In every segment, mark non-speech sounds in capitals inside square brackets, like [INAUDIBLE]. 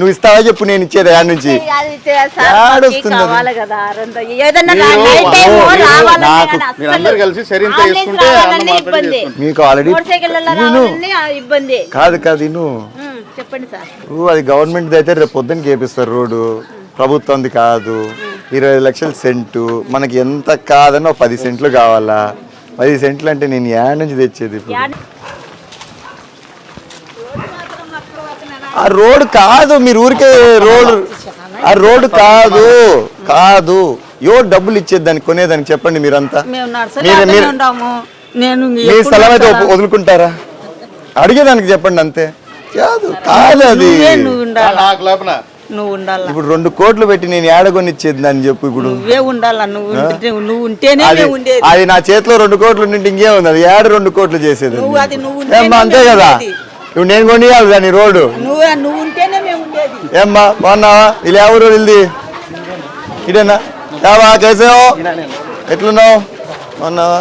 నువ్వు ఇస్తావా చెప్పు నేను ఇచ్చేది యాడ్ నుంచి? నాకు- మీరందరూ కలిసి సరింత చేసుకుంటాం. మీకు ఆల్రెడీ ఇబ్బంది. కాదు కాదు ఇను ఉమ్, చెప్పండి సార్. నువ్వు అది గవర్నమెంట్ అయితే రేపు పొద్దున్న చేపిస్తారు రోడ్డు. ప్రభుత్వంది కాదు. ఇరవై లక్షల సెంటు మనకి ఎంత కాదని ఒక పది సెంట్లు కావాలా? పది సెంట్లు అంటే నేను యాడ్ నుంచి తెచ్చేది ఇప్పుడు. ఆ రోడ్ కాదు మీరు ఊరికే రోడ్ ఆ రోడ్ కాదు కాదు. ఎవరు డబ్బులు ఇచ్చేది దానికి కొనేదానికి చెప్పండి మీరంతా. నేను మీ స్థలం అయితే వదులుకుంటారా? అడిగేదానికి చెప్పండి అంతే. కాదు కాదు అది. నువ్వే నువ్వు ఉండాలా? నాకు లేపన నువ్వు ఉండాలా? ఇప్పుడు రెండు కోట్లు పెట్టి నేను ఏడగొనిచ్చేది అని చెప్పు ఇప్పుడు. నువ్వే ఉండాలా? నువ్వు ఉంటే- నువ్వు ఉంటేనే అది మేము ఉండేది. అది నా చేతిలో రెండు కోట్లు ఉండింటే ఇంకేముంది? అది ఏడు రెండు కోట్లు చేసేది? నువ్వు అది నువ్వు ఉంటేనే ఏమ్మా అంతే కదా. ఇప్పుడు నేను కొనియాలి దాని రోడ్డు. నువ్వు నువ్వు ఉంటేనే మేము ఉండేది. ఏమ్మా బాగున్నావా? వీళ్ళు ఎవరు వీళ్ళది ఇదేనా? యావా కేసావు ఎట్లున్నావు? బాగున్నావా?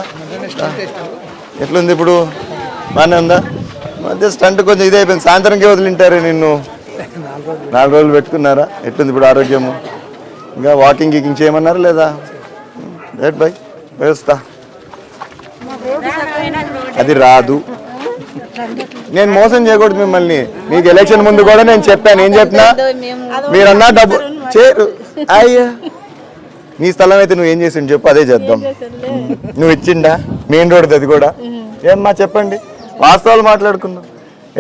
ఎట్లుంది ఇప్పుడు? బాగానే ఉందా? మధ్య స్టంట్ కొంచెం ఇది అయిపోయింది. సాయంత్రంకి వదిలింటారే నిన్ను? నాలుగు రోజులు పెట్టుకున్నారా? ఎట్లుంది ఇప్పుడు ఆరోగ్యము? ఇంకా వాకింగ్ గీకింగ్ చేయమన్నారా లేదా? రేట్ బై వేస్తా. అది రాదు. నేను మోసం చేయకూడదు మిమ్మల్ని. మీకు ఎలక్షన్ ముందు కూడా నేను చెప్పాను. ఏం చెప్పినా? మీరన్నా డబ్బు చేరు అయ్యా. నీ స్థలం అయితే నువ్వు ఏం చేసిండు చెప్పు అదే చేద్దాం. నువ్వు ఇచ్చిండా? మెయిన్ రోడ్ అది కూడా. ఏమ్మా చెప్పండి. వాస్తవాలు మాట్లాడుకుందాం.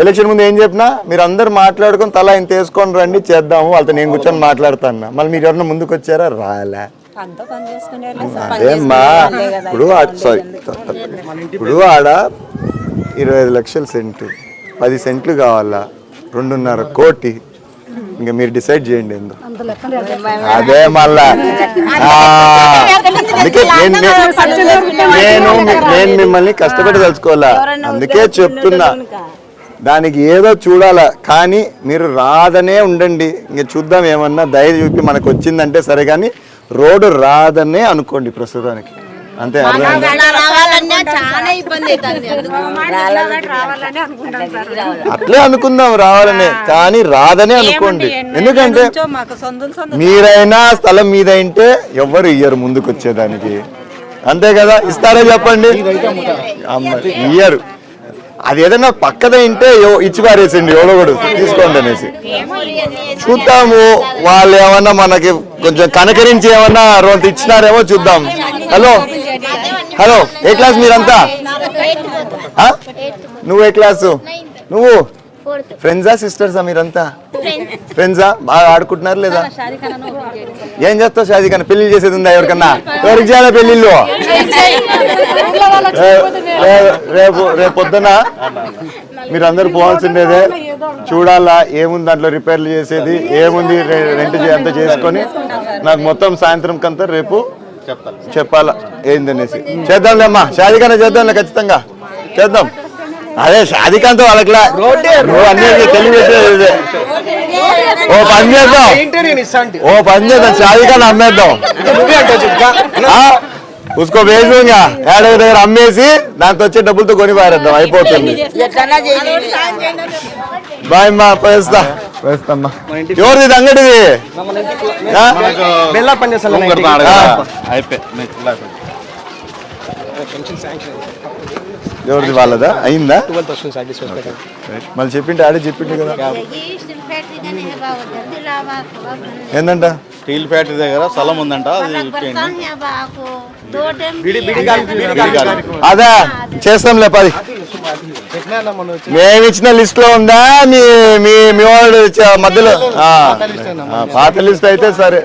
ఎలక్షన్ ముందు ఏం చెప్పినా? మీరు అందరు మాట్లాడుకొని తల ఇంత వేసుకొని రండి చేద్దాము. వాళ్ళతో నేను కూర్చొని మాట్లాడుతాను మళ్ళీ మీరు ఎవరన్నా ముందుకు వచ్చారా? రాలే. అదేమ్మా. ఇప్పుడు సారీ ఇప్పుడు ఆడ ఇరవై ఐదు లక్షల సెంటు పది సెంట్లు కావాలా? రెండున్నర కోటి. ఇంకా మీరు డిసైడ్ చేయండి ఏందో అదే మళ్ళా. అందుకే నేను నేను- మిమ్మల్ని కష్టపడి తెలుసుకోవాలా? అందుకే చెప్తున్నా. దానికి ఏదో చూడాలా. కానీ మీరు రాదనే ఉండండి. ఇంక చూద్దాం ఏమన్నా దయ చూపి మనకు వచ్చిందంటే సరే కానీ రోడ్డు రాదనే అనుకోండి ప్రస్తుతానికి. అంతే అర్థమైందా? చాలా ఇబ్బంది అవుతుంది. అట్లే అనుకుందాం రావాలనే. కానీ రాదనే అనుకోండి. ఎందుకంటే నుంచో మాకు సొంతం సొంతం మీరైనా స్థలం మీద అయితే ఎవ్వరు ఇయ్యరు ముందుకు వచ్చేదానికి అంతే కదా? ఇస్తారా చెప్పండి? అమ్మ, ఇయ్యరు. అది ఏదైనా పక్కదే ఇంటే ఇచ్చి పారేసిండి ఎవడో కూడా తీసుకోండి అనేసి. చూద్దాము. వాళ్ళు ఏమన్నా మనకి కొంచెం కనకరించి ఏమన్నా రోంత ఇచ్చినారేమో చూద్దాం. హలో? హలో ఏ క్లాస్ మీరంతా? నువ్వు ఏ క్లాసు? నువ్వు? ఫ్రెండ్సా సిస్టర్సా మీరంతా? ఫ్రెండ్సా. బాగా ఆడుకుంటున్నారు లేదా? ఏం చేస్తావు షాదీ కన్నా పెళ్ళి చేసేది ఉందా ఎవరికన్నా? ఎవరికి చేయాలి పెళ్ళిళ్ళు రేపు రేపు పొద్దున మీరందరూ పోవాల్సిండేదే చూడాలా ఏముంది దాంట్లో రిపేర్లు చేసేది ఏముంది రెంట్ అంతా చేసుకొని నాకు మొత్తం సాయంత్రం కంతా రేపు చెప్పాలా? ఏందనేసి చేద్దాంలేమ్మా షాదికానే చేద్దాంలే ఖచ్చితంగా. చేద్దాం. అదే షాదికాంతో వాళ్ళకిలా నువ్వు అన్నీ ఓ పని చేద్దాం. ఓ పని చేద్దాం షాదికాని అమ్మేద్దాం. ఆ, ఉసుకో వేసుగా ఏడాది దగ్గర అమ్మేసి దాంతో వచ్చే డబ్బులతో కొని పారేద్దాం. అయిపోతుంది. బాయ్ అమ్మా పోయిస్తా. ఎవరిది అంగడిది? బెల్లా పని చేస్తాను. ఎవరిది వాళ్ళదా? అయిందా? మళ్ళీ చెప్పింటే ఆడే చెప్పిండు కదా. ఏందంట? స్టీల్ ఫ్యాక్టరీ దగ్గర స్థలం ఉందంట అది అదా చేస్తాంలే పది. మేము ఇచ్చిన లిస్ట్లో ఉందా మీ మీ ఇచ్చే మధ్యలో పాత లిస్ట్ అయితే సరే.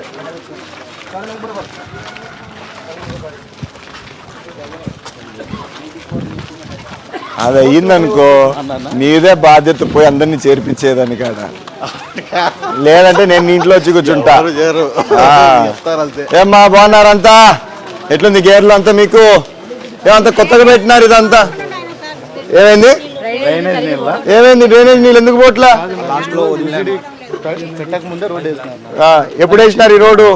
అది అయ్యిందనుకో నీదే బాధ్యత పోయి అందరినీ చేర్పించేదని కాదా? లేదంటే నేను ఇంట్లో వచ్చి కూర్చుంటా. ఏమ్మా బాగున్నారంతా? ఎట్లుంది గేర్లు అంతా మీకు? ఏమంతా కొత్తగా పెట్టినారు ఇదంతా? ఏమైంది? ఏమైంది? డ్రైనేజ్ నీళ్ళు ఎందుకు పోట్లా? ఎప్పుడు వేసినారు ఈ రోడ్డు?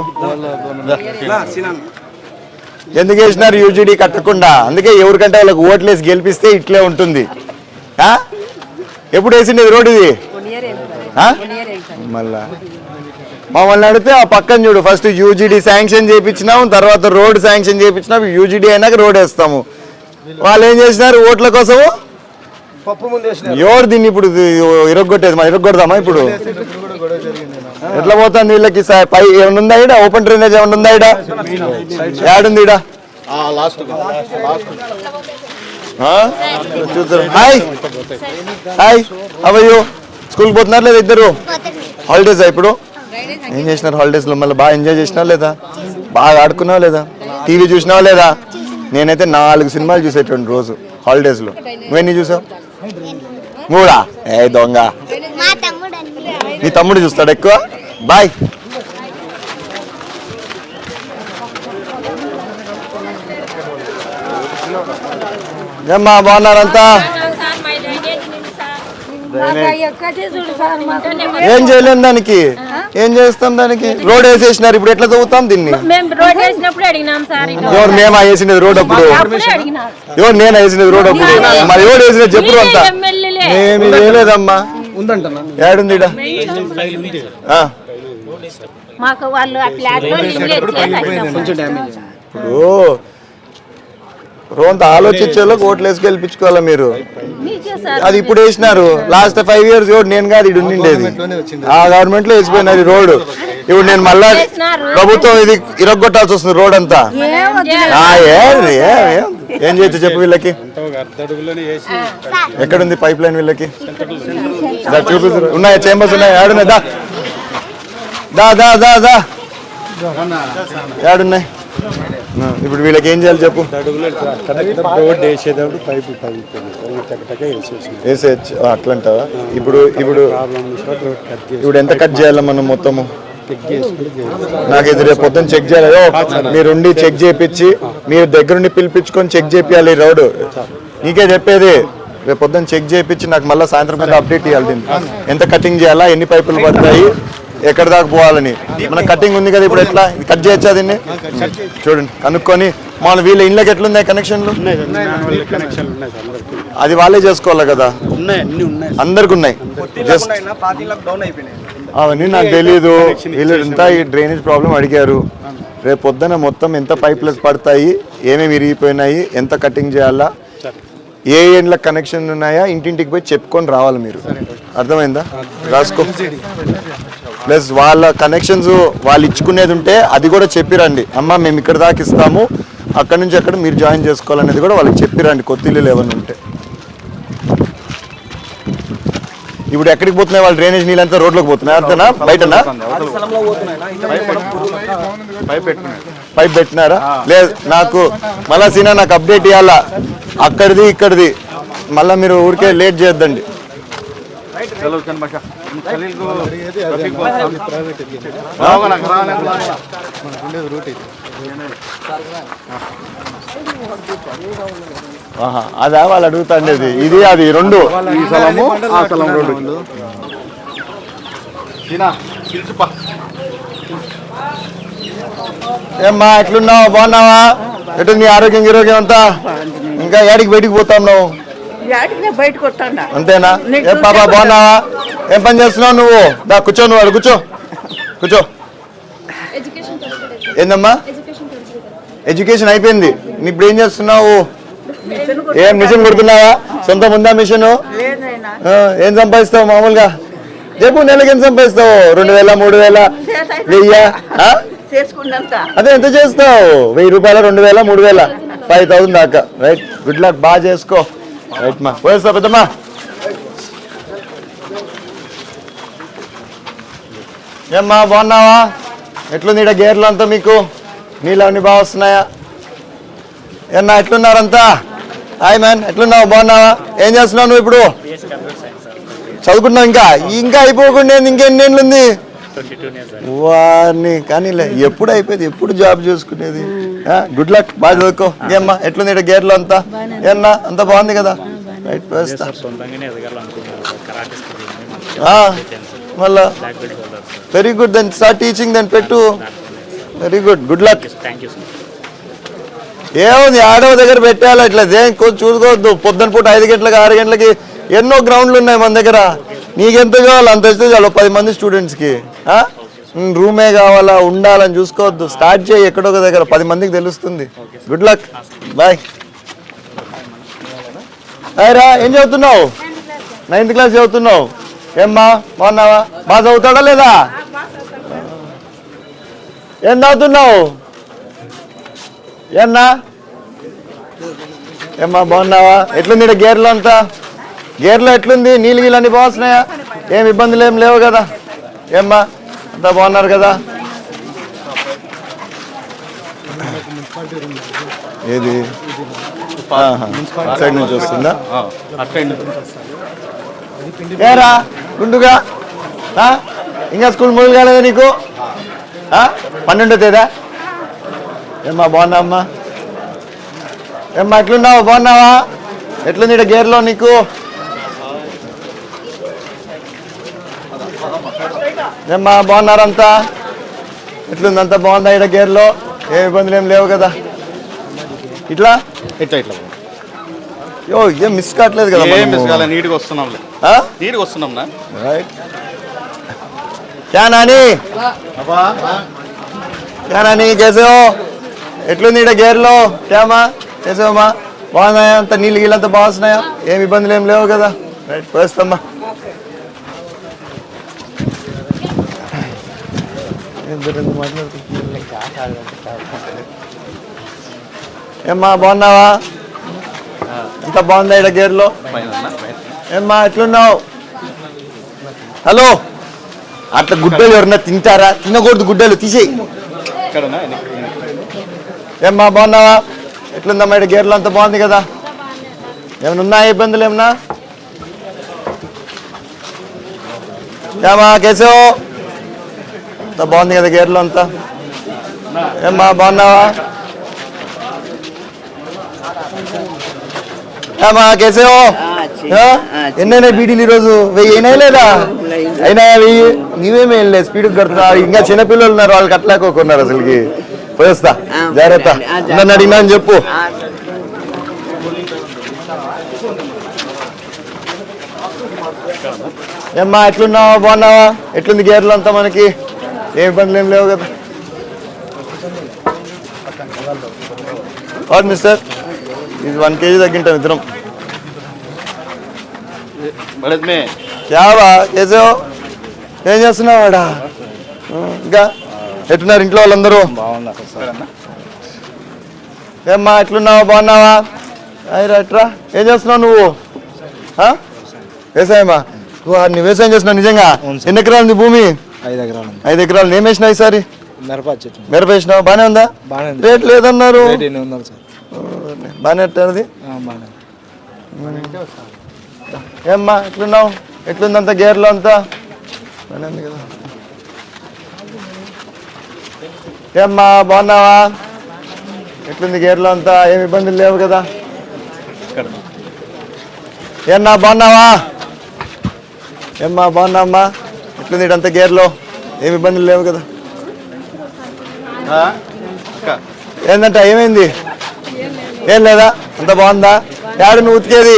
ఎందుకు వేసినారు యూజీడీ కట్టకుండా? అందుకే ఎవరికంటే వాళ్ళకి ఓట్లేసి గెలిపిస్తే ఇట్లే ఉంటుంది. ఎప్పుడు వేసిండేది రోడ్డు ఇది? మళ్ళా. మమ్మల్ని అడిగితే ఆ పక్కన చూడు ఫస్ట్ యూజీడీ శాంక్షన్ చేయించినాము తర్వాత రోడ్ శాంక్షన్ చేయించినాము యూజీడీ అయినాక రోడ్ వేస్తాము. వాళ్ళు ఏం చేసినారు? ఓట్ల కోసము? పప్పు ముందు వేసిన ఎవరు దీన్ని ఇప్పుడు ఇరగొట్టేది? మా ఇరగొడదామా ఇప్పుడు? ఎట్లా పోతుంది వీళ్ళకి? సా- పై ఏమన్నా ఉందా ఈడ? ఓపెన్ డ్రైనేజ్ ఏమన్నా ఉందా ఈడ? ఏడుంది ఆ? చూద్దాం హాయ్. హాయ్. అవయ్యో స్కూల్కి పోతున్నారు. లేదా ఇద్దరు హాలిడేస్ ఇప్పుడు? ఏం చేసినారు? హాలిడేస్లో మళ్ళీ బాగా ఎంజాయ్ చేసినా లేదా? బాగా ఆడుకున్నావా లేదా? టీవీ చూసినావా లేదా? నేనైతే నాలుగు సినిమాలు చూసేటువంటి రోజు హాలిడేస్లో. నువ్వెన్ని చూసావు? మూడా? ఏ దొంగ. నీ తమ్ముడు చూస్తాడు ఎక్కువ? బాయ్ ఏమ్మా బాగున్నారంతా? ఏం చేయలేం దానికి? ఏం చేస్తాం దానికి? రోడ్ వేసేసినారు ఇప్పుడు ఎట్లా చదువుతాం దీన్ని? మేము రోడ్ వేసినప్పుడు అడిగినాం సార్ ఇక. ఎవరు మేము వేసినది రోడ్ అప్పుడు? ఎవరు నేను వేసినది రోడ్ అప్పుడు? మరి ఎవరు వేసినది చెప్పురు అంతా. మేము వేయలేదమ్మా ఉందంటనా? ఏడుంది ఇప్పుడు రోంత ఆలోచించేలోకి ఓట్లు వేసి గెలిపించుకోవాలా మీరు? అది ఇప్పుడు వేసినారు. లాస్ట్ ఫైవ్ ఇయర్స్ కూడా నేను కాదు ఇది ఉండిండేది. ఆ గవర్నమెంట్లో వేసిపోయినారు ఈ రోడ్ ఇప్పుడు నేను మళ్ళా ప్రభుత్వం ఇది ఇరగొట్టాల్సి వస్తుంది రోడ్ అంతా. ఆ, ఏం చేయొచ్చు చెప్పు వీళ్ళకి. ఎక్కడుంది పైప్ లైన్ వీళ్ళకి చూపిస్తారు ఉన్నాయా? చేంబర్స్ ఉన్నాయా? ఏడున్నాయి దా. దా దా దా. దా ఏడున్నాయి ఇప్పుడు వీళ్ళకి ఏం చేయాలి చెప్పు? రోడ్ వేసేటప్పుడు పైపు పగిలిపోయింది వేసేయచ్చు అట్లంటావా? ఇప్పుడు ఇప్పుడు ఇప్పుడు ఎంత కట్ చేయాలి మనం మొత్తము? నాకు ఇది రేపు పొద్దున్న చెక్ చేయాలి. మీరుండి చెక్ చేయించి మీరు దగ్గరుండి పిలిపించుకొని చెక్ చేయాలి రోడ్ నీకే చెప్పేది. రేపు పొద్దున్న చెక్ చేయించి నాకు మళ్ళీ సాయంత్రం మీద అప్డేట్ ఇవ్వాలి ఎంత కటింగ్ చేయాలా? ఎన్ని పైపులు పడతాయి? ఎక్కడ దాకా పోవాలని? మన కటింగ్ ఉంది కదా ఇప్పుడు ఎట్లా? కట్ చేయొచ్చా దీన్ని? చూడండి కనుక్కొని మన వీళ్ళ ఇళ్ళకి ఎట్లున్నాయి కనెక్షన్లు ఉన్నాయి సార్ దాని వల్ల కనెక్షన్లు ఉన్నాయి సార్ అందరికి. అది వాళ్ళే చేసుకోవాలి కదా? ఉన్నాయి అన్ని ఉన్నాయి అందరికి ఉన్నాయి. జస్ట్ పార్టీలకు డౌన్ అయిపోయినాయి. అవన్నీ నాకు తెలియదు వీళ్ళంతా ఈ డ్రైనేజ్ ప్రాబ్లం అడిగారు. రేపు పొద్దున మొత్తం ఎంత పైప్లు పడతాయి ఏమేమి ఇరిగిపోయినాయి ఎంత కటింగ్ చేయాలా ఏ ఎండ్ల కనెక్షన్ ఉన్నాయా ఇంటింటికి పోయి చెప్పుకొని రావాలి మీరు. అర్థమైందా? రాసుకో. ప్లస్ వాళ్ళ కనెక్షన్స్ వాళ్ళు ఇచ్చుకునేది ఉంటే అది కూడా చెప్పిరండి. అమ్మ మేము ఇక్కడ దాకా ఇస్తాము. అక్కడ నుంచి అక్కడ మీరు జాయిన్ చేసుకోవాలనేది కూడా వాళ్ళకి చెప్పిరండి. కొత్తిల్లు ఏమైనా ఉంటే. ఇప్పుడు ఎక్కడికి పోతున్నాయి వాళ్ళు? డ్రైనేజ్ నీళ్ళంతా రోడ్లోకి పోతున్నాయి? అర్థనా బయటనా? పైప్ పైప్ పెట్టినారా? లేదు. నాకు మళ్ళా సీనా నాకు అప్డేట్ ఇవ్వాలా అక్కడిది ఇక్కడిది. మళ్ళీ మీరు ఊరికే లేట్ చేయొద్దండి. చలో చల్ బాషా ఖలీల్ को रफीक को రావు నాకు రావాలి మనకు ఉండేది రూట్ ఇది ఆహా, అదా వాళ్ళు అడుగుతాండేది ఇది అది రెండు ఈ స్థలము ఆ స్థలం రెండు తినా పిలుచుపా ఏమ్మా ఎట్లున్నావు బాగున్నావా ఎటు నీ ఆరోగ్యం గిరోగ్యం అంతా ఇంకా ఏడికి బయటికి పోతాం నువ్వు యాడికి బయటకు వస్తాడా. అంతేనా? ఏం పాపా బాగున్నావా? ఏం పని చేస్తున్నావు నువ్వు? దా కూర్చో నువ్వు కూర్చో. కూర్చో. ఏందమ్మా? ఎడ్యుకేషన్ అయిపోయింది. నీ ఇప్పుడు ఏం చేస్తున్నావు? ఏం మిషన్ కుడుతున్నావా? సొంతం ఉందా మిషన్? ఏం సంపాదిస్తావు మామూలుగా? చెప్పు నెలకి ఎంత సంపాదిస్తావు? రెండు వేల మూడు వేల? వెయ్యి? అదే ఎంత చేస్తావు? వెయ్యి రూపాయల రెండు వేల మూడు వేల? ఫైవ్ థౌసండ్ దాకా. రైట్? Good luck. బాగా చేసుకో. రైట్ మా పోయేస్తా పెద్దమ్మా ఏమ్మా బాగున్నావా? ఎట్లుంది ఇక్కడ గేర్లు అంతా మీకు? నీళ్ళు అన్నీ బాగా వస్తున్నాయా? ఏమన్నా ఎట్లున్నారంతా? హాయ్ మ్యాన్ ఎట్లున్నావు? బాగున్నావా? ఏం చేస్తున్నావు నువ్వు ఇప్పుడు? చదువుకుంటున్నావు ఇంకా? ఇంకా అయిపోకుండా ఇంకెన్ని ఏళ్ళు ఉంది వారిని కానీ లే, ఎప్పుడు అయిపోయింది? ఎప్పుడు జాబ్ చూసుకునేది? గుడ్ లక్ బాగా చదువుకో. ఏమ్మా ఎట్లుంది ఇక్కడ గేర్లు అంతా? ఏమన్నా అంతా బాగుంది కదా? రైట్ వేస్తా. ఆ, మళ్ళా? Very good then start teaching then పెట్టు. వెరీ గుడ్ గుడ్ లక్ ఏముంది ఆడవ దగ్గర పెట్టాలి ఇట్లా? దేని కొంచెం చూసుకోవద్దు. పొద్దున పూట ఐదు గంటలకి ఆరు గంటలకి ఎన్నో గ్రౌండ్లు ఉన్నాయి మన దగ్గర. నీకెంత కావాలి? అంత ఇస్తే చాలు పది మంది స్టూడెంట్స్కి రూమే కావాలా? ఉండాలని చూసుకోవద్దు. స్టార్ట్ చేయి ఎక్కడో ఒక దగ్గర. పది మందికి తెలుస్తుంది. గుడ్ లక్ బాయ్ హాయ్ రా ఏం చదువుతున్నావు? నైన్త్ క్లాస్ చదువుతున్నావు. ఏమ్మా బాగున్నావా? బాగా చదువుతాడా లేదా? ఏం చదువుతున్నావు? ఏన్నా? ఏమ్మా బాగున్నావా? ఎట్లుంది ఈడ గేర్లో అంతా? గేర్లో ఎట్లుంది? నీళ్ళు గీళ్ళు అన్ని బాగున్నాయా ఏం ఇబ్బందులు ఏం లేవు కదా? ఏమ్మా? అంతా బాగున్నారు కదా? ఏది? సైడ్ నుంచి వస్తుందా? ఏరా గుండుగా? ఇంకా స్కూల్ మొదలు కాలేదా నీకు? ఆ? పన్నెండో తేదా? ఏమ్మా బాగున్నా అమ్మా? ఏమ్మా ఎట్లున్నావు? బాగున్నావా? ఎట్లుంది ఇక్కడ గేర్లో నీకు? ఏమ్మా బాగున్నారంతా? ఎట్లుందంతా? బాగుందా ఇక్కడ గేర్లో? ఏ ఇబ్బందులు ఏం లేవు కదా. ఇట్లా? ఇట్లా ఇట్లా. యో ఏం మిస్ కావట్లేదు కదా మిస్ కాలే నీట్గా వస్తున్నాం నీట్గా వస్తున్నాం క్యా నాని? క్యా నాని ఎట్లుంది ఇక్కడ గేర్లో? క్యామా కేసేవమ్మా బాగున్నాయా? అంత నీళ్ళు గీళ్ళంతా బాగున్నాయా ఏం ఇబ్బందులు ఏం లేవు కదా. రైట్ పోస్తామ్మా ఏమ్మా బాగున్నావా? ఎంత బాగుందా ఇక్కడ గేర్లో? ఏమ్మా ఎట్లున్నావు? హలో? అట్లా గుడ్డలు ఎవరన్నా తింటారా? తినకూడదు గుడ్డలు తీసేయి. ఏమ్మా బాగున్నావా? ఎట్లుందమ్మా ఇక్కడ గేర్లో? అంత బాగుంది కదా. ఏమైనా ఉన్నాయా ఇబ్బందులు ఏమన్నా ఏమా కేశవ? అంతా బాగుంది కదా గేర్లు అంతా? ఏమ్మా బాగున్నావా? ఏమా కేశవ ఎన్నైనా బీడీలు ఈరోజు? వెయ్యి అయినా లేదా? అయినా వెయ్యి? నీవేమి వెళ్ళలేదు స్పీడ్ కడుతున్నా. ఇంకా చిన్నపిల్లలు ఉన్నారు వాళ్ళకి అట్లాకోకున్నారు అసలుకి. పోయేస్తా జాగ్రత్త. నన్ను అడిగినా అని చెప్పు. ఏమ్మా ఎట్లున్నావా? బాగున్నావా? ఎట్లుంది గేర్లు అంతా మనకి? ఏ ఇబ్బందులు ఏం లేవు కదా. వాట్ మిస్టర్ ఇది వన్ కేజీ తగ్గింటాం ఇద్దరం. యావా కేశవ ఏం చేస్తున్నావు వాడా ఇంకా ఎట్టున్నారు ఇంట్లో వాళ్ళందరూ? ఏమ్మా ఎట్లున్నావా? బాగున్నావా? అయ్యరా ఎట్రా ఏం చేస్తున్నావు నువ్వు? వ్యవసాయమా? నువ్వు వ్యవసాయం చేస్తున్నావు నిజంగా? ఎన్ని ఎకరాలు ఉంది భూమి? ఐదు ఎకరాలు ఐదు ఎకరాలు ఏం వేసినావు ఈసారి? మిరప చెట్టు. మిరప బాగానే ఉందా? బాగానే ఉంది. రేట్ లేదన్నారు బాగానే ఏమ్మా ఎట్లున్నావు? ఎట్లుంది అంత గేర్లో అంతా? బాగానే ఉంది కదా. ఏమ్మా బాగున్నావా? ఎట్లుంది గేర్లో అంతా? ఏమి ఇబ్బందులు లేవు కదా? ఏమ్మా బాగున్నావా? ఏమ్మా బాగున్నామ్మా ఎట్లుంది ఇటంతా గేర్లో? ఏమి ఇబ్బందులు లేవు కదా. ఏందంట ఏమైంది? ఏం లేదా? అంత బాగుందా? యాడు నువ్వు ఉతికేది?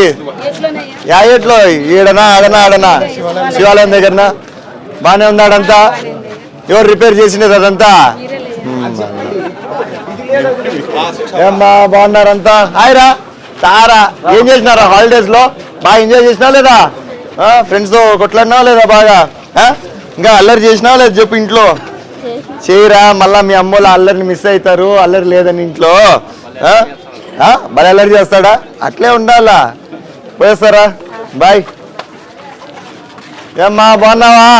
యా ఈడనా ఆడనా ఆడనా? శివాలయం దగ్గరనా? బాగానే ఉంది ఆడంతా ఎవరు రిపేర్ చేసినది అదంతా? ఏమ్మా బాగున్నారంతా? హాయ్ రా తారా. ఏం చేసినారా హాలిడేస్లో బాగా ఎంజాయ్ చేసినావు లేదా? ఫ్రెండ్స్తో కొట్లాడినావా లేదా బాగా? ఇంకా అల్లరి చేసినావా లేదు చెప్పు ఇంట్లో? చేయరా మళ్ళా మీ అమ్మోళ్ళు అల్లరిని మిస్ అవుతారు అల్లరి లేదని ఇంట్లో. మరి అల్లరి చేస్తాడా? అట్లే ఉండాలా? పోయేస్తారా? బాయ్. ఏమ్మా బాగున్నావా?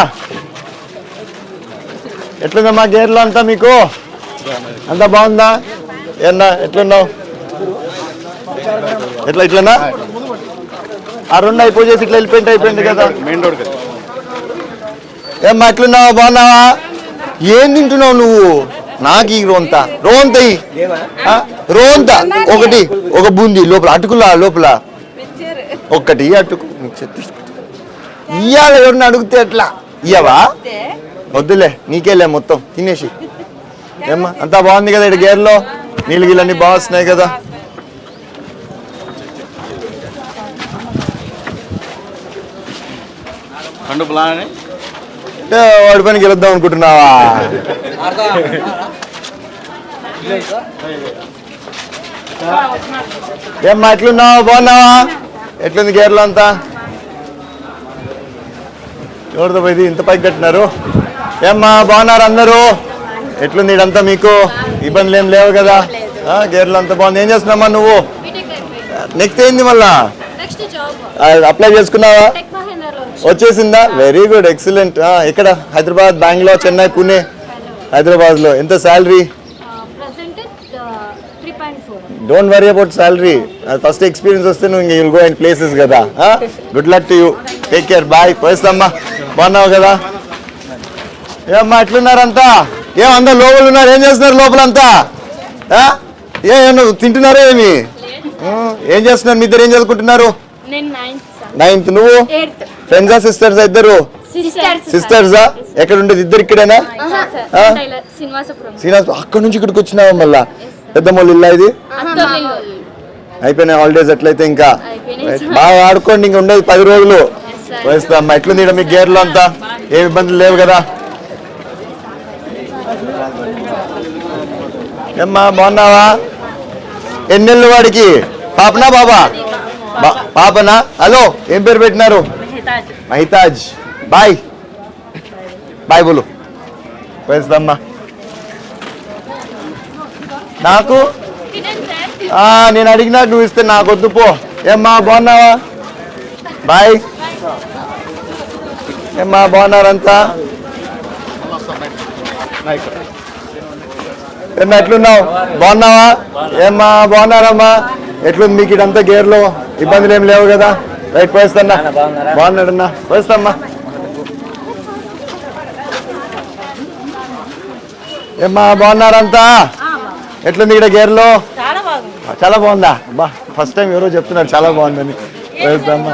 ఎట్లుందమ్మా గేర్లో అంతా మీకు? అంతా బాగుందా? ఏన్నా ఎట్లున్నావు? ఎట్లా ఇట్లనా? ఆ రెండు అయిపోయేసి ఇట్లా వెళ్ళిపోయింటే అయిపోయింది కదా. మెయిన్ రోడ్ కదా ఏమ్మా ఎట్లున్నావా బాగున్నావా? ఏం తింటున్నావు నువ్వు? నాకు ఈ రోంత. రోంత రోంత. ఒకటి ఒక బూందీ. లోపల అటుకులా లోపల. ఒక్కటి అటుకు. మిక్చర్ ఇయ్యాల ఎవరిని అడిగితే ఎట్లా? ఇయ్యవా? వద్దులే నీకేలే మొత్తం. తినేసి. ఏమ్మా అంతా బాగుంది కదా ఇక్కడ గేర్లో? నీళ్ళు గీళ్ళన్నీ బాగా వస్తున్నాయి కదా. కండు ప్లాన్ వాడి పని గెలుద్దాం అనుకుంటున్నావా? ఏమ్మా ఎట్లున్నావు? బాగున్నావా? ఎట్లుంది గేర్లో అంతా? ఎవరితో పోయి ఇంత పైకి కట్టినారు. ఏమ్మా బాగున్నారు అందరూ? ఎట్లుంది ఇదంతా మీకు? ఇబ్బందులు ఏం లేవు కదా? ఆ, గేర్లు అంతా బాగుంది. ఏం చేస్తున్నామ్మా నువ్వు? నెక్స్ట్ ఏంది మళ్ళా? నెక్స్ట్ జాబ్ అప్లై చేసుకున్నావా? వచ్చేసిందా? వెరీ గుడ్ ఎక్సలెంట్ ఎక్కడ హైదరాబాద్ బెంగళూరు చెన్నై పూణే హైదరాబాద్లో ఎంత salary don't worry about salary first experience వస్తే నువ్వు ఇంకా గో అండ్ ప్లేసెస్ కదా. Good luck to you take care bye పోయిస్తామ్మా బాగున్నావు కదా? ఏమ్మా ఎట్లున్నారంతా? ఏం అందరు లోపల ఉన్నారు. ఏం చేస్తున్నారు లోపలంతా? ఏ ఏమన్నా తింటున్నారా ఏమి? ఏం చేస్తున్నారు? మీ ఇద్దరు ఏం చదువుకుంటున్నారు? నేను నైన్త్ నువ్వు? ఫ్రెండ్సా సిస్టర్స్ ఇద్దరు? సిస్టర్స్ సిస్టర్సా? ఎక్కడ ఉండేది ఇద్దరు ఇక్కడేనా? శ్రీనివాస్ అక్కడ నుంచి ఇక్కడికి వచ్చినావా మళ్ళా? పెద్దమ్మోళ్ళు ఇల్లా ఇది? అయిపోయినాయి హాలిడేస్ ఎట్లయితే ఇంకా. బాగా ఆడుకోండి ఇంకా ఉండేది పది రోజులు. వేస్తా అమ్మా ఎట్లుంది మీ గేర్లు అంతా? ఏమి ఇబ్బందులు లేవు కదా? ఏమ్మా బాగున్నావా? ఎన్నెళ్ళు వాడికి? పాపనా బాబా? పాపనా? హలో ఏం పేరు పెట్టినారు? మహితాజ్ బాయ్ బాయ్ బోలు వేస్తామ్మా నాకు ఆ, నేను అడిగినా నువ్వు ఇస్తే నాకు వద్దు పో. ఏమ్మా బాగున్నావా? బాయ్ ఏమ్మా బాగున్నారంతా? ఏమ్మా ఎట్లున్నావు? బాగున్నావా? ఏమ్మా బాగున్నారమ్మా? ఎట్లుంది మీకు ఇదంతా గేర్లో? ఇబ్బందులు ఏం లేవు కదా? రైట్ పోయిస్తాన్నా బాగున్నాడన్నా. పోయిస్తామ్మా ఏమ్మా బాగున్నారంతా? ఎట్లుంది ఇక్కడ గేర్లో? చాలా బాగుంది. చాలా బాగుందా? బా ఫస్ట్ టైం ఎవరో చెప్తున్నారు చాలా బాగుందని. వేస్తామ్మా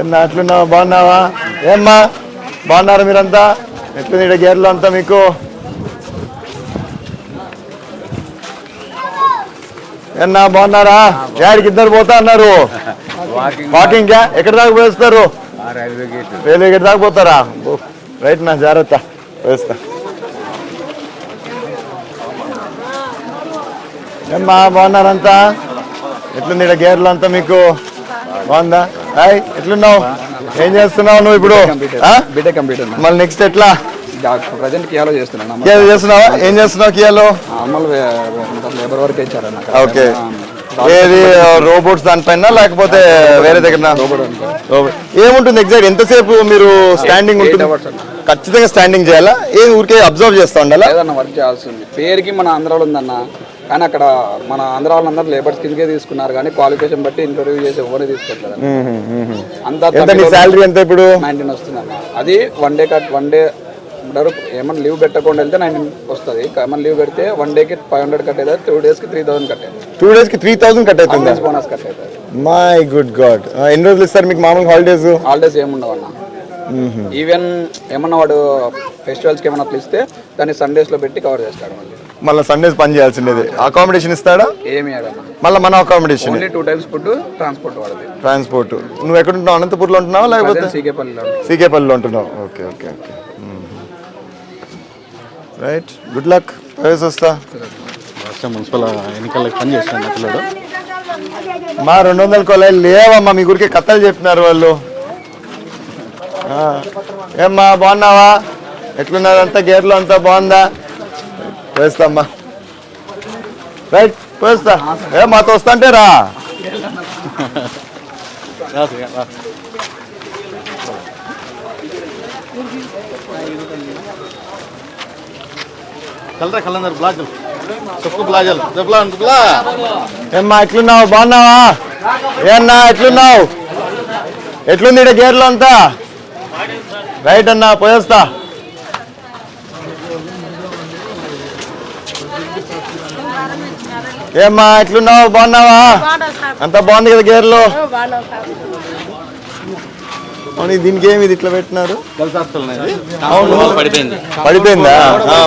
ఏమ్మా అట్లున్నావా బాగున్నావా? ఏమ్మా బాగున్నారా మీరంతా? ఎట్లుంది ఇక్కడ గేర్లో అంతా మీకు? ఏమన్నా బాగున్నారా? యాడికి ఇద్దరు పోతా అన్నారు. వాకింగ్ ఎక్కడ దాకా పోయిస్తారు? Railway gate. దాకా పోతారా? రైట్ నా జాగ్రత్త. వేస్తా ఏమ్మా బాగున్నారంతా? ఎట్లుంది ఇక్కడ గేర్లు అంతా మీకు? బాగుందా? హాయ్ ఎట్లున్నావు? ఏం చేస్తున్నావు నువ్వు ఇప్పుడు? ఆ? బీటెక్ కంప్యూటర్ మళ్ళీ నెక్స్ట్ ఎట్లా? ప్రజెంట్ కియాలో చేస్తున్నాను. చేస్తున్నావా? ఏం చేస్తున్నావు కియాలో అమలు లేబర్ వర్క్ ఇచ్చారు నాకు ఓకే. ఏది రోబోట్స్ దానిపైన లేకపోతే వేరే దగ్గర ఏముంటుంది ఎగ్జాక్ట్ ఎంతసేపు మీరు స్టాండింగ్ ఉంటుంది. ఖచ్చితంగా స్టాండింగ్ చేయాలా? ఏ ఊరికే అబ్జర్వ్ చేస్తా ఉండాలా? ఏదన్నా వర్క్ చేయాల్సి ఉంది పేరుకి మన ఆంధ్రాలో ఉందన్న కానీ అక్కడ మన ఆంధ్ర వాళ్ళందరూ లేబర్స్ కిందకే తీసుకున్నారు కానీ క్వాలిఫికేషన్ బట్టి ఇంటర్వ్యూ చేసి ఎవరు తీసుకోవట్లేదు అంతా శాలరీ ఎంత ఇప్పుడు? నైన్టీన్ వస్తుంది అది one day cut one day ఏమన్నా లీవ్ పెట్టకుండా వెళ్తే నైన్టీన్ వస్తుంది. ఏమన్నా లీవ్ పెడితే వన్ డేకి ఫైవ్ హండ్రెడ్ కట్ అవుతుంది. టూ డేస్కి త్రీ థౌసండ్ కట్ అవుతుంది. టూ డేస్కి త్రీ థౌసండ్ కట్ అవుతుందా? బోనస్ కట్ అవుతుంది. My good god. ఎన్ని రోజులు ఇస్తారు మీకు మామూలు హాలిడేస్? హాలిడేస్ ఏముండవు అన్న. ఈవెన్ ఏమన్నా వాడు ఫెస్టివల్స్కి ఏమన్నా అట్లా ఇస్తే దాన్ని సండేస్లో పెట్టి కవర్ చేస్తాడు మళ్ళీ. మళ్ళీ సండేస్ పని చేయాల్సిండేది అకామిడేషన్ ఇస్తాడా? ఏమి మళ్ళీ మన accommodation only two times food transport వాడది. Transport నువ్వు ఎక్కడ ఉంటున్నావు అనంతపూర్లో ఉంటున్నావా? లేకపోతే సీకేపల్లిలో సీకేపల్లిలో ఉంటున్నావు. Okay okay okay. Right good luck వేసి వస్తా రాష్ట్ర మున్సిపల్ ఎన్నికల్లో పని చేస్తాను పిల్లడు మా రెండు వందల కొలాయిలు లేవమ్మా మీ గురికి కథలు చెప్పినారు వాళ్ళు. ఏమ్మా బాగున్నావా? ఎట్లున్నారు అంతా? గేర్లు అంతా బాగుందా? వేస్తామ్మా రైట్ వేస్తా ఏ మాతో వస్తాంటే రా. కలరా కలందరు బ్లాజల్. చెప్పు బ్లాజల్. చెప్పలా అనుకులా ఏమ్మా ఎట్లున్నావు? బాగున్నావా? ఏన్నా ఎట్లున్నావు? ఎట్లుంది ఇక్కడ గేర్లు అంతా? రైట్ అన్నా పోయేస్తా. ఏమ్మా ఎట్లున్నావు? బాగున్నావా? అంత బాగుంది కదా గేర్లు? అవును దీనికి ఏమి ఇది ఇట్లా పెట్టినారు? పడిపోయింది.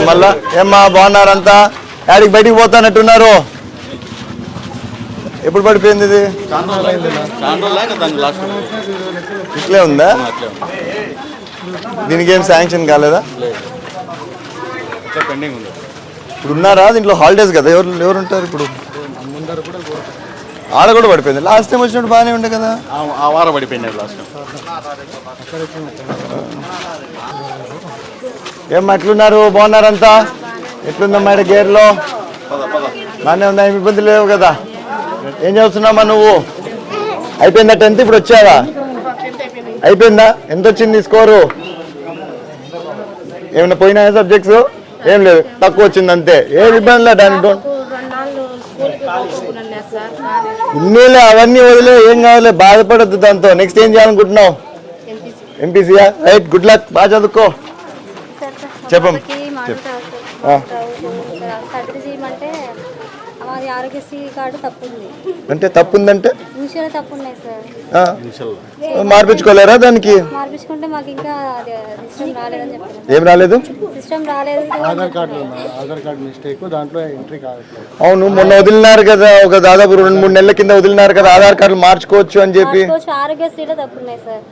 మళ్ళా ఏమ్మా బాగున్నారంతా? యాడికి బయటికి పోతానట్టున్నారు? ఎప్పుడు పడిపోయింది ఇది? ఇట్లే ఉందా? దీనికి ఏం శాంక్షన్ కాలేదా? ఇప్పుడు ఉన్నారా? దీంట్లో హాలిడేస్ కదా. ఎవరు ఎవరు ఉంటారు ఇప్పుడు ఆడ కూడా పడిపోయింది. లాస్ట్ టైం వచ్చినప్పుడు బాగానే ఉండే కదా. ఆ- వారం పడిపోయినాయి లాస్ట్ ఏం ఎట్లున్నారు? బాగున్నారంతా ఎట్లుందమ్మా ఇక్కడ గేర్లో? బాగానే ఉందా? ఏమి ఇబ్బంది లేవు కదా. ఏం చదువుతున్నామా నువ్వు? అయిపోయిందా టెన్త్? ఇప్పుడు వచ్చావా? అయిపోయిందా? ఎంత వచ్చింది స్కోరు? ఏమైనా పోయినాయా సబ్జెక్ట్స్ ఏం లేదు. తక్కువ వచ్చింది అంతే. ఏం ఇబ్బంది లేదు డోంట్ ఉన్నీలే అవన్నీ వదిలే ఏం కావాలి బాధపడద్దు దాంతో. నెక్స్ట్ ఏం చేయాలనుకుంటున్నావు? ఎంపీసీయా రైట్ గుడ్ లక్ బాగా చదువుకో. చెప్పం. మాది ఆరోగ్యశ్రీ కార్డు తప్పు ఉంది అంటే తప్పుందంటే? విషయాలు తప్పు ఉన్నాయి సార్. ఆ. మార్పించుకోలేరా దానికి? మార్పించుకుంటే మాకు ఇంకా సిస్టమ్ రాలేదని చెప్పారు. ఏం రాలేదు? సిస్టమ్ రాలేదు. Aadhaar card Aadhaar card mistake దాంట్లో ఎంట్రీ కావట్లేదు. అవును మొన్న వదిలినారు కదా ఒక దాదాపు రెండు మూడు నెలల కింద వదిలినారు కదా ఆధార్ కార్డులు మార్చుకోవచ్చు అని చెప్పి. మార్చుకోవచ్చు ఆరోగ్యశ్రీలో తప్పు ఉన్నాయి సార్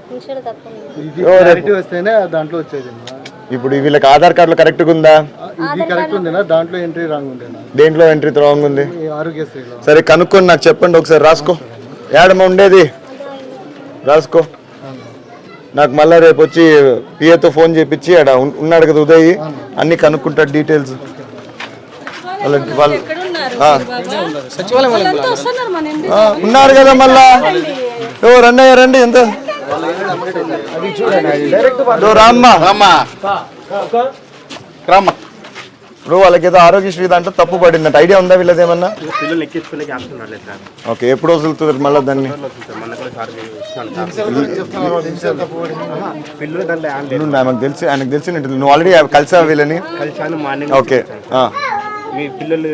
ఇది క్లారిటీ వస్తేనే దాంట్లో వచ్చేది. ఇప్పుడు వీళ్ళకి ఆధార్ కార్డులు కరెక్ట్గా ఉందా? ఇది కరెక్ట్ ఉందేనా? దాంట్లో ఎంట్రీ రాంగ్ ఉండేనా దేంట్లో ఎంట్రీ రాంగ్ ఉంది? ఈ ఆరోగ్యశ్రీలో. సరే కనుక్కొని నాకు చెప్పండి ఒకసారి రాసుకో. ఏడమ ఉండేది? రాసుకో. నాకు మళ్ళా రేపు వచ్చి పిఏతో ఫోన్ చేపించి ఆడ ఉన్- ఉన్నాడు కదా ఉదయ్. అన్ని కనుక్కుంటాడు డీటెయిల్స్ వాళ్ళ వాళ్ళు ఉన్నారు. కదా మళ్ళా? ఓ రండి అయ్యా, రండి ఎంత ఓ రామ్మా. రామ్మా. రామ్మా. ఇప్పుడు వాళ్ళకి ఏదో ఆరోగ్యశ్రీ దాంట్లో తప్పు పడిందంట. ఐడియా ఉందా వీళ్ళది ఏమన్నా పిల్లలు ఎక్కించుకునే ఆప్షన్ రాలేదు సార్. ఓకే ఎప్పుడు వదులుతుంది మళ్ళీ దాన్ని? పిల్లలు దాంట్లో నాకు తెలిసి ఆయనకు తెలిసినట్టు నువ్వు ఆల్రెడీ కలిసావు వీళ్ళని? కలిసాను మార్నింగ్ ఓకే ఆ, మీ పిల్లలు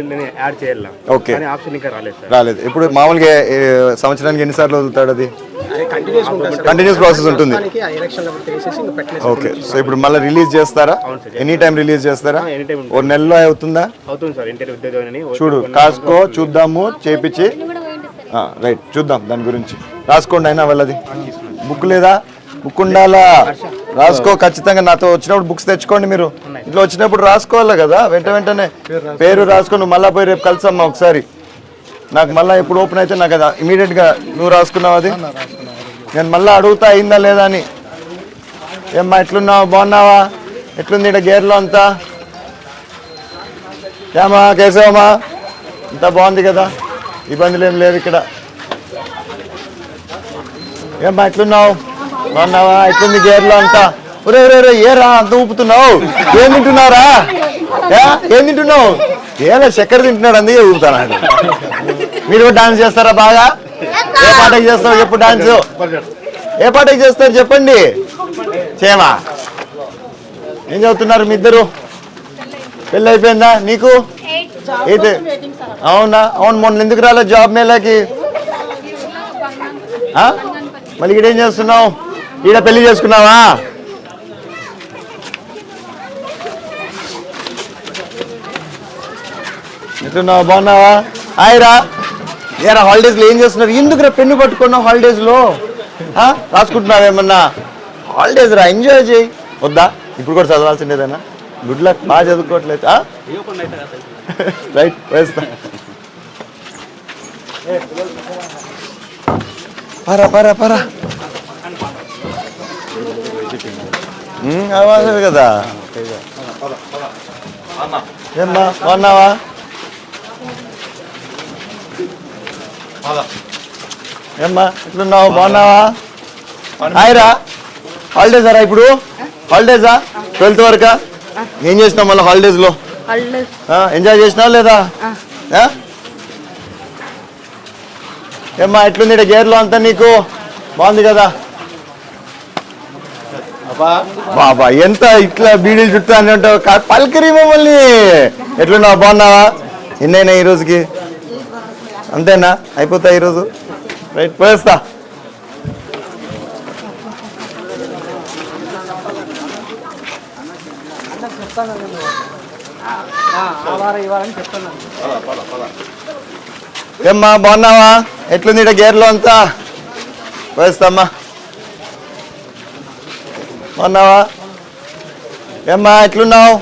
యాడ్ చేయాల? ఓకే. ఆప్షన్ ఇంకా రాలేదు సార్. రాలేదు. ఇప్పుడు మామూలుగా సంవత్సరానికి ఎన్నిసార్లు వదులుతాడు అది? కంటిన్యూస్ ప్రాసెస్ ఉంటుంది ఓకే సో ఇప్పుడు మళ్ళీ రిలీజ్ చేస్తారా? ఎనీ టైం రిలీజ్ చేస్తారా? ఎనీ టైం ఓ నెలలో అవుతుందా? అవుతుంది సార్. ఇంటర్ ఉద్యోగం అని చూడు కాసుకో చూద్దాము చేపించి. రైట్ చూద్దాం దాని గురించి. రాసుకోండి అయినా వాళ్ళది. బుక్ లేదా? బుక్ ఉండాలా? రాసుకో ఖచ్చితంగా నాతో వచ్చినప్పుడు బుక్స్ తెచ్చుకోండి మీరు. ఇట్లా వచ్చినప్పుడు రాసుకోవాలి కదా వెంట వెంటనే పేరు రాసుకొని నువ్వు మళ్ళీ పోయి రేపు కలిసమ్మా ఒకసారి. నాకు మళ్ళీ ఎప్పుడు ఓపెన్ అయితే నాకు అది ఇమీడియట్గా నువ్వు రాసుకున్నావు అది. నేను మళ్ళీ అడుగుతా అయిందా లేదా అని. ఏమ్మా ఎట్లున్నావు? బాగున్నావా? ఎట్లుంది ఇక్కడ గేర్లో అంతా? ఏమా కేశవమ్మా? అంతా బాగుంది కదా. ఇబ్బందులు ఏం లేవు ఇక్కడ. ఏమ్మా ఎట్లున్నావు? బాగున్నావా? ఎట్లుంది గేర్లో అంతా? ఒరే ఒరే ఏరా అంత ఊపుతున్నావు? ఏం తింటున్నావురా ఏ? తింటున్నావు? ఏలా చక్కెర తింటున్నాడు అందుకే ఊపుతాను మీరు డాన్స్ చేస్తారా బాగా? ఏ పాటకి చేస్తావు? చెప్పు డాన్స్. ఏ పాటకి చేస్తారు చెప్పండి? చేయమా ఏం చదువుతున్నారు మీ ఇద్దరు? పెళ్ళి అయిపోయిందా నీకు అయితే అవునా? అవును మొన్న ఎందుకు రాలే? జాబ్ మేళకి? మళ్ళీ ఈడ ఏం చేస్తున్నావు? ఈడ పెళ్ళి చేసుకున్నావా? ఎట్లున్నావు? బాగున్నావా? ఆయరా. ఏరా హాలిడేస్లో ఏం చేస్తున్నారు? ఎందుకురా పెన్ను పట్టుకున్నావు హాలిడేస్లో రాసుకుంటున్నావు ఏమన్నా? హాలిడేస్ రా ఎంజాయ్ చేయి. వద్దా? ఇప్పుడు కూడా చదవాల్సిందేదైనా గుడ్ లక్ బాగా చదువుకోవట్లేదు. రైట్ వేస్తా. పరా పరా పరా. అవ్వాలి కదా? ఏమ్మా బాగున్నావా? ఏమ్మా ఎట్లున్నావు? బాగున్నావా? హాయ్రా? హాలిడేస్ రా ఇప్పుడు? హాలిడేసా ట్వెల్త్ వరకా? ఏం చేసినావు మళ్ళీ హాలిడేస్లో ఎంజాయ్ చేసినావు లేదా? ఏమ్మా ఎట్లుంది గేర్లో అంతా నీకు? బాగుంది కదా? బాబా. ఎంత ఇట్లా బీడీలు చుట్టూ అని ఉంటావు కా- మమ్మల్ని. ఎట్లున్నావు? బాగున్నావా? ఎన్నైనా ఈ రోజుకి? అంతేనా? అయిపోతా ఈరోజు రైట్ పోయేస్తా. ఏమ్మా బాగున్నావా? ఎట్లుంది ఇక్కడ గేర్లో అంతా? పోయేస్తామ్మా. బాగున్నావా? ఏమ్మా ఎట్లున్నావు?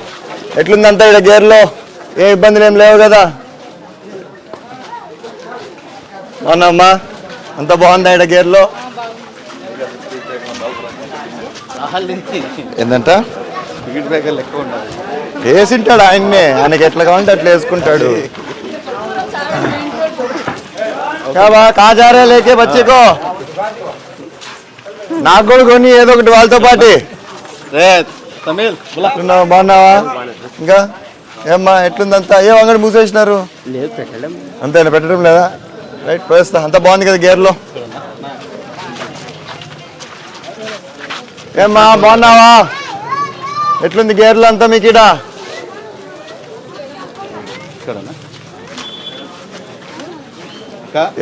ఎట్లుందంతా ఇక్కడ గేర్లో? ఏ ఇబ్బందులు ఏం లేవు కదా? బాగున్నామ్మా అంత బాగుందా ఇక్కడ గేర్లో? ఏంటంట వేసింటాడు ఆయన్నే. ఆయనకి ఎట్లా కావాలంటే అట్లా వేసుకుంటాడు. [LAUGHS] కాజారే లేకే బచ్చేకో. నాకు కూడా కొన్ని ఏదో ఒకటి వాళ్ళతో పాటు. బాగున్నావా? ఇంకా? ఏమ్మా ఎట్లుందంతా? ఏ అంగడి మూసేసినారు? అంతేనా? పెట్టడం లేదా? రైట్ పోయేస్తా. అంత బాగుంది కదా గేర్లో. ఏమ్మా బాగున్నావా? ఎట్లుంది గేర్లో అంతా మీకు ఇడా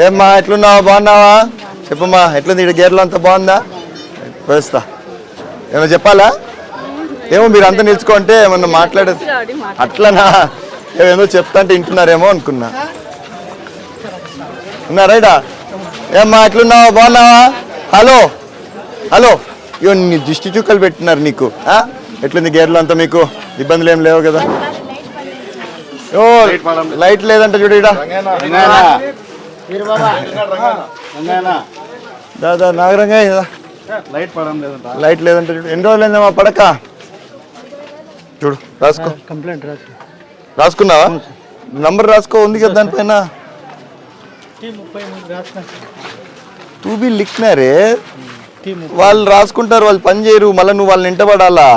ఏమ్మా ఎట్లున్నావా? బాగున్నావా? చెప్పమ్మా ఎట్లుంది ఇక్కడ గేర్లో అంతా బాగుందా? వేస్తా. ఏమో చెప్పాలా? ఏమో మీరు అంతా నిలుచుకుంటే ఏమన్నా మాట్లాడేది అట్లనా? ఏమో చెప్తా అంటే వింటున్నారేమో అనుకున్నా. ఉన్నారైడా ఏమ్మా ఎట్లున్నావా? బాగున్నావా? హలో? హలో? ఇవో నీ దిష్టి చుక్కలు పెట్టినారు నీకు? ఎట్లుంది గేర్లో అంతా మీకు? ఇబ్బందులు ఏం లేవు కదా? ఓ లైట్ లేదంట చూడు దాదా నాగరంగా లైట్ పడడం లేదంట. లైట్ లేదంటే చూడు. ఎన్ని రోజులైందమ్మా పడక? చూడు రాసుకో. కంప్లైంట్ రాసి రాసుకున్నావా? నంబర్ రాసుకో ఉంది కదా దానిపైన బి ముప్పై వాళ్ళు రాసుకుంటారు వాళ్ళు పని చేయరు మళ్ళీ నువ్వు వాళ్ళని ఇంటపడాలా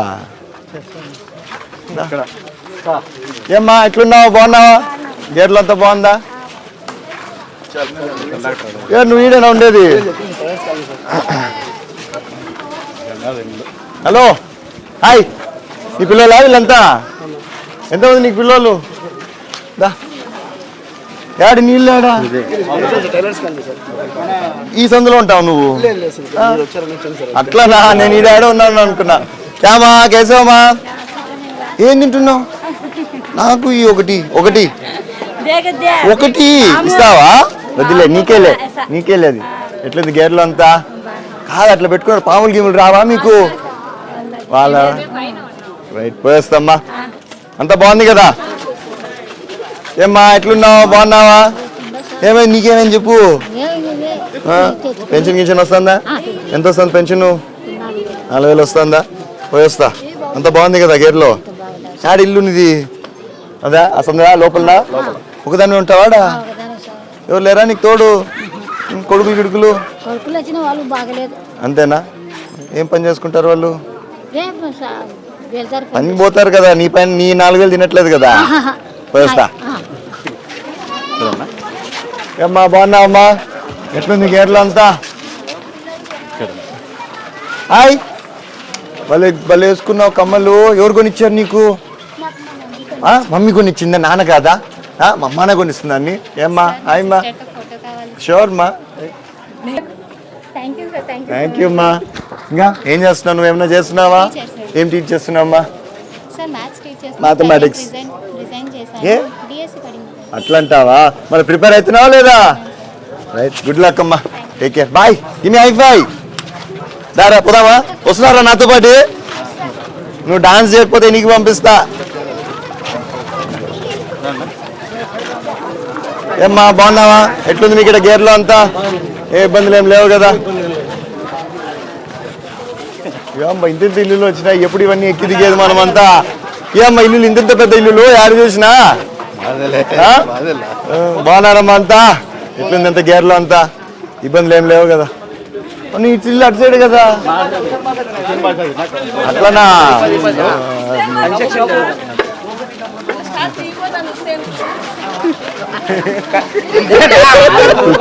ఏమ్మా ఎట్లున్నావా? బాగున్నావా? గేర్లు అంతా బాగుందా? ఏ నువ్వు ఈడేనా ఉండేది? హలో. హాయ్. నీ పిల్లలా వీళ్ళంతా. ఎంతమంది నీకు పిల్లలు దా. ఏడు నీళ్ళు ఏడా ఈ సందులో ఉంటావు నువ్వు. అట్లానా? నేను ఈ డాడీ ఉన్నాను అనుకున్నా. క్యామా కేశవమా? ఏం తింటున్నావు? నాకు ఈ ఒకటి ఒకటి. ఒకటి. ఇస్తావా? వద్దులే నీకేలే. నీకేలే అది. ఎట్లుంది గేర్లో అంతా? కాదు అట్లా పెట్టుకున్నారు. పాములు గీములు రావా మీకు? వాళ్ళ రైట్ పోయేస్తామ్మా అంత బాగుంది కదా? ఏమ్మా ఎట్లున్నావు? బాగున్నావా? ఏమైంది? నీకేమని చెప్పు? పెన్షన్ గిన్షన్ వస్తుందా? ఎంత వస్తుంది పెన్షన్? నాలుగు వేలు వస్తుందా? పోయేస్తా. అంత బాగుంది కదా గేర్లో? ఆడ ఇల్లు నీది అదా? అసలు లోపల. ఒకదాన్ని ఉంటావాడా? ఎవరు లేరా నీకు తోడు? కొడుకులు గిడుకులు? కొడుకులు వచ్చిన వాళ్ళు బాగలేదు. అంతేనా? ఏం పని చేసుకుంటారు వాళ్ళు? పని పోతారు కదా నీ పైన నీ నాలుగు వేలు తినట్లేదు కదా? పోయేస్తా. ఏమ్మా బాగున్నావమ్మా ఎట్లుంది గేర్లో అంతా? హాయ్. భలే భలే వేసుకున్నావు కమ్మలు. ఎవరు కొనిచ్చారు నీకు? ఆ, మమ్మీ కొనిచ్చిందా? నాన్న కాదా? మా అమ్మనే కొనిస్తుందా అన్ని. ఏమ్మా హాయ్ అమ్మా. షూర్ మా థ్యాంక్ యూ అమ్మా. ఇంకా ఏం చేస్తున్నావు? నువ్వు ఏమైనా చేస్తున్నావా? ఏం టీచ్ చేస్తున్నావమ్మా? రిజైన్ ఏ? అట్లా అంటావా మరి ప్రిపేర్ అవుతున్నావా లేదా? రైట్ గుడ్ లక్ అమ్మా. టేక్ కేర్ బాయ్ ఇన్ని హై ఫై దారా పోదామా? వస్తున్నారా నాతో పాటు? నువ్వు డాన్స్ చేయకపోతే నీకు పంపిస్తా. ఏమ్మా బాగున్నావా ఎట్లుంది మీకు ఇక్కడ గేర్లో అంతా ఏ ఇబ్బందులు ఏం లేవు కదా ఏమ్మా ఇంత ఇల్లులు వచ్చినాయి ఎప్పుడు ఇవన్నీ ఎక్కి దిగేది మనమంతా ఏమ్మా ఇల్లులు ఇంత ఇంత పెద్ద ఇల్లులు యారు చూసినా బాగున్నారమ్మా అంతా ఎట్లుంది అంత గేర్లో అంతా ఇబ్బందులు ఏం లేవు కదా నీ ఇల్లు అటు సైడ్ కదా అట్లనా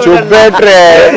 tujuh bedre